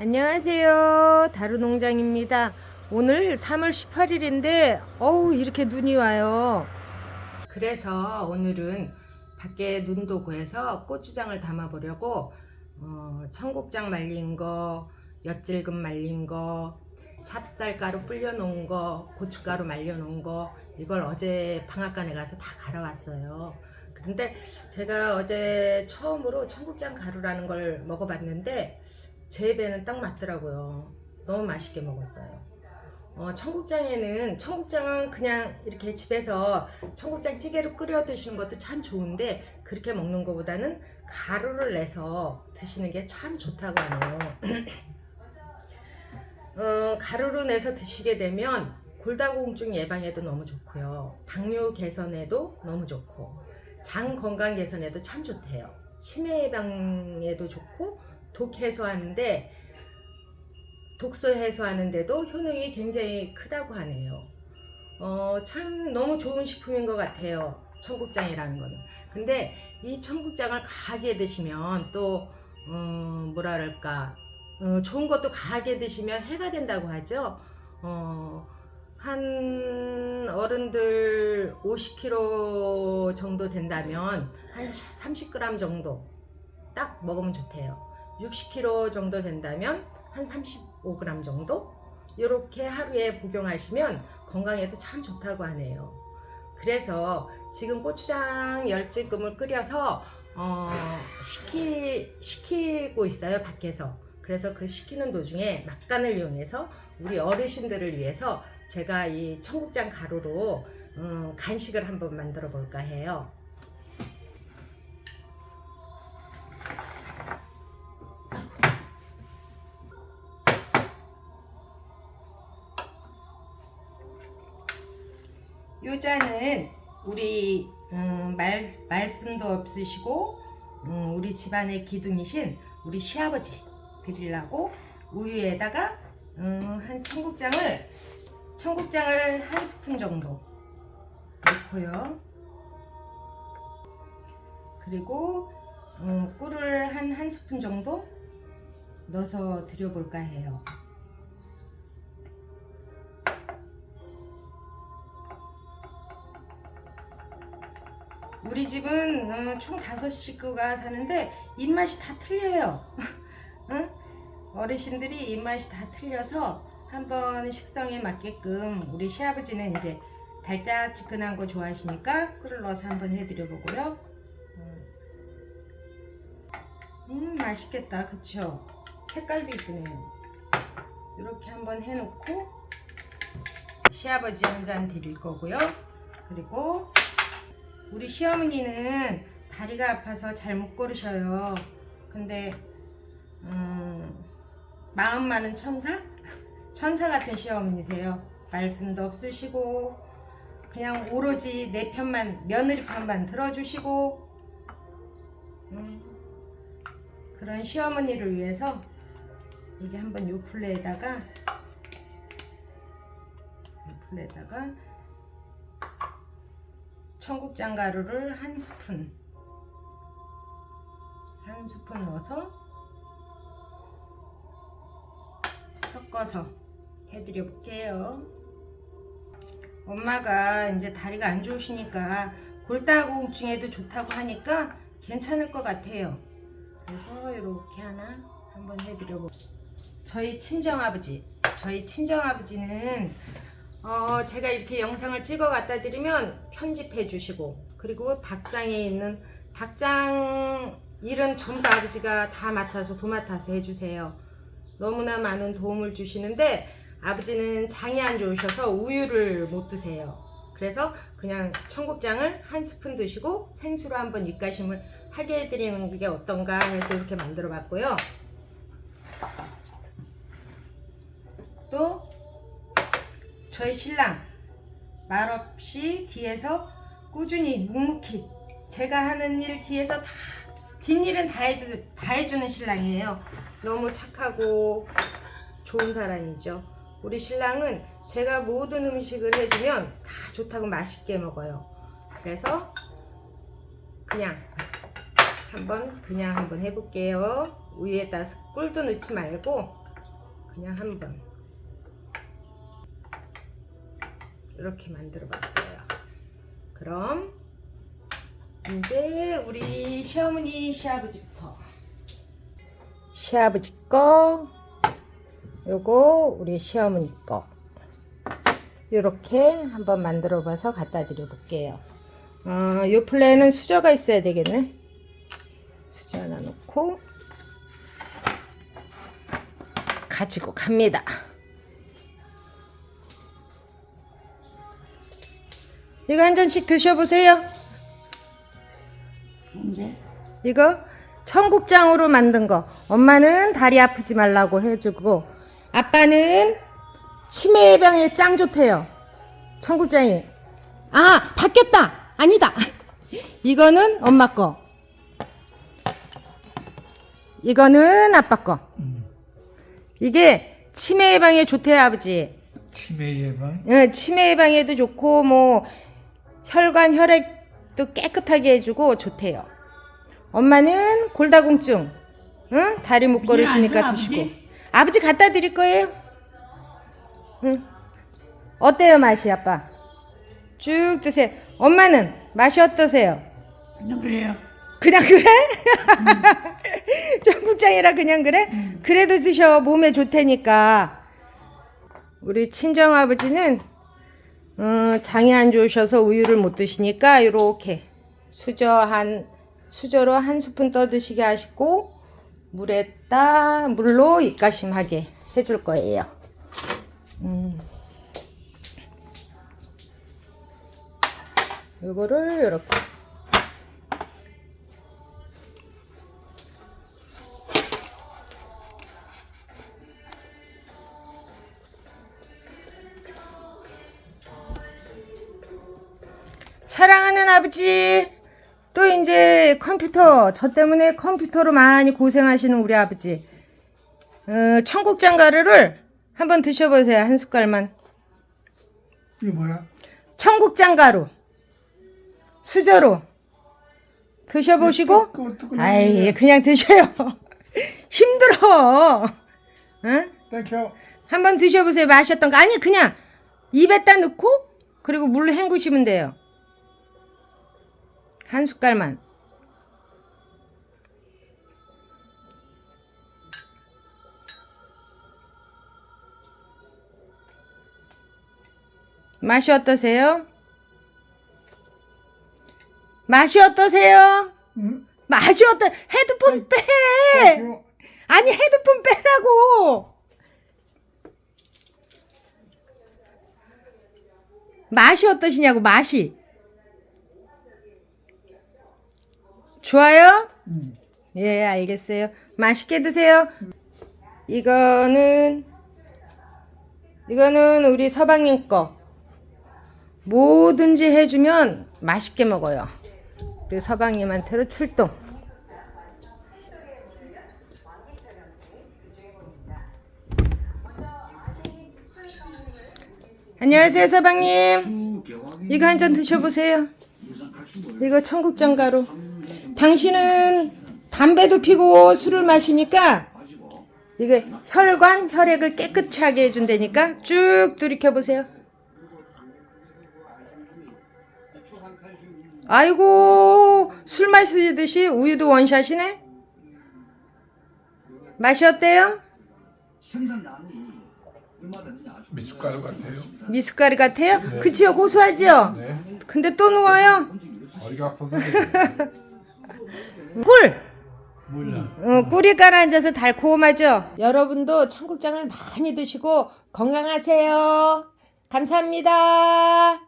안녕하세요. 다루농장입니다. 오늘 3월 18일인데, 어우, 이렇게 눈이 와요. 그래서 오늘은 밖에 눈도 오고 해서 고추장을 담아 보려고, 어, 청국장 말린 거, 엿질금 말린 거, 찹쌀가루 불려 놓은 거, 고춧가루 말려 놓은 거, 이걸 어제 방앗간에 가서 다 갈아 왔어요. 근데 제가 어제 처음으로 청국장 가루라는 걸 먹어봤는데, 제 배는 딱 맞더라고요. 너무 맛있게 먹었어요. 어, 청국장에는 청국장은 그냥 이렇게 집에서 청국장 찌개로 끓여 드시는 것도 참 좋은데 그렇게 먹는 것보다는 가루를 내서 드시는 게 참 좋다고 하네요. 어, 가루로 내서 드시게 되면 골다공증 예방에도 너무 좋고요. 당뇨 개선에도 너무 좋고 장 건강 개선에도 참 좋대요. 치매 예방에도 좋고 독 해소하는데 독소 해소하는데도 효능이 굉장히 크다고 하네요. 어, 참 너무 좋은 식품인 것 같아요. 청국장이라는 거는. 근데 이 청국장을 가게 드시면 또 어, 뭐라 그럴까 어, 좋은 것도 가게 드시면 해가 된다고 하죠. 어, 한 어른들 50kg 정도 된다면 한 30g 정도 딱 먹으면 좋대요. 60kg 정도 된다면 한 35g 정도 이렇게 하루에 복용하시면 건강에도 참 좋다고 하네요. 그래서 지금 고추장 열찔금을 끓여서 어, 식히, 식히고 있어요 밖에서. 그래서 그 식히는 도중에 막간을 이용해서 우리 어르신들을 위해서 제가 이 청국장 가루로 음, 간식을 한번 만들어 볼까 해요. 요자는 우리 음, 말, 말씀도 없으시고 음, 우리 집안의 기둥이신 우리 시아버지 드리려고 우유에다가 음, 한 청국장을 청국장을 한 스푼 정도 넣고요. 그리고 음, 꿀을 한 한 스푼 정도 넣어서 드려볼까 해요. 우리 집은 어, 총 다섯 식구가 사는데 입맛이 다 틀려요. 응? 어르신들이 입맛이 다 틀려서 한번 식성에 맞게끔 우리 시아버지는 이제 달짝지근한 거 좋아하시니까 꿀을 넣어서 한번 해드려 보고요. 음 맛있겠다 그쵸? 색깔도 이쁘네요. 이렇게 한번 해놓고 시아버지 한 잔 드릴 거고요. 그리고 우리 시어머니는 다리가 아파서 잘 못 걸으셔요. 근데 음, 마음 많은 천사? 천사 같은 시어머니세요. 말씀도 없으시고 그냥 오로지 내 편만 며느리 편만 들어주시고 음, 그런 시어머니를 위해서 이게 한번 요 플레에다가 요 플레에다가 청국장 가루를 한 스푼 한 스푼 넣어서 섞어서 해드려 볼게요. 엄마가 이제 다리가 안 좋으시니까 골다공증에도 좋다고 하니까 괜찮을 것 같아요. 그래서 이렇게 하나 한번 해드려 보. 저희 친정 아버지, 저희 친정 아버지는 어, 제가 이렇게 영상을 찍어 갖다 드리면 편집해 주시고 그리고 닭장에 있는 닭장 일은 전부 아버지가 다 맡아서 도맡아서 해주세요. 너무나 많은 도움을 주시는데 아버지는 장이 안 좋으셔서 우유를 못 드세요. 그래서 그냥 청국장을 한 스푼 드시고 생수로 한번 입가심을 하게 해드리는 게 어떤가 해서 이렇게 만들어 봤고요. 또 저희 신랑 말없이 뒤에서 꾸준히 묵묵히 제가 하는 일 뒤에서 다 뒷일은 다 해주 다 해주는 신랑이에요. 너무 착하고 좋은 사람이죠. 우리 신랑은 제가 모든 음식을 해주면 다 좋다고 맛있게 먹어요. 그래서 그냥 한번 그냥 한번 해볼게요. 우유에다 꿀도 넣지 말고 그냥 한 번. 이렇게 만들어 봤어요. 그럼 이제 우리 시어머니 시아버지부터 시아버지 거 요거 우리 시어머니 거 이렇게 한번 만들어 봐서 갖다 드려 볼게요. 어, 요 플레이는 수저가 있어야 되겠네. 수저 하나 놓고 가지고 갑니다. 이거 한 잔씩 드셔보세요. 이제 이거 청국장으로 만든 거. 엄마는 다리 아프지 말라고 해주고 아빠는 치매 예방에 짱 좋대요. 청국장이. 아 바뀌었다. 아니다. 이거는 엄마 거. 이거는 아빠 거. 이게 치매 예방에 좋대요 아버지. 치매 예방 예, 치매 예방에도 좋고 뭐 혈관 혈액도 깨끗하게 해주고 좋대요. 엄마는 골다공증, 응? 다리 못 걸으시니까 드시고. 아버지? 아버지 갖다 드릴 거예요. 응. 어때요 맛이 아빠? 쭉 드세요. 엄마는 맛이 어떠세요? 그냥 그래요. 그냥 그래? 청국장이라 그냥 그래? 그래도 드셔 몸에 좋다니까 우리 친정 아버지는 어, 장이 안 좋으셔서 우유를 못 드시니까 이렇게 수저 한 수저로 한 스푼 떠 드시게 하시고 물에다 물로 입가심하게 해줄 거예요. 음. 요거를 이렇게 사랑하는 아버지. 또 이제 컴퓨터, 저 때문에 컴퓨터로 많이 고생하시는 우리 아버지. 어, 청국장 가루를 한번 드셔보세요. 한 숟갈만. 이게 뭐야? 청국장 가루. 수저로. 드셔보시고. 아이, 그냥 드셔요. 힘들어. 응? 땡큐. 한번 드셔보세요. 마셨던 거. 아니, 그냥 입에다 넣고, 그리고 물로 헹구시면 돼요. 한 숟갈만. 맛이 어떠세요? 맛이 어떠세요? 응? 맛이 어떠, 헤드폰 빼! 땡큐. 아니, 헤드폰 빼라고! 맛이 어떠시냐고, 맛이. 좋아요? 응. 예, 알겠어요. 맛있게 드세요. 이거는, 이거는 우리 서방님 거. 뭐든지 해주면 맛있게 먹어요. 우리 서방님한테로 출동. 안녕하세요, 서방님. 이거 한 잔 드셔보세요. 이거 청국장 가루. 당신은 담배도 피고 술을 마시니까 이게 혈관, 혈액을 깨끗하게 해준다니까 쭉 들이켜 보세요. 아이고 술 마시듯이 우유도 원샷이네. 맛이 어때요? 미숫가루 같아요. 미숫가루 같아요? 그치요 고소하지요? 네. 근데 또 누워요? 머리가 아파서 꿀! 몰라. 어, 꿀이 깔아앉아서 달콤하죠? 여러분도 청국장을 많이 드시고 건강하세요. 감사합니다.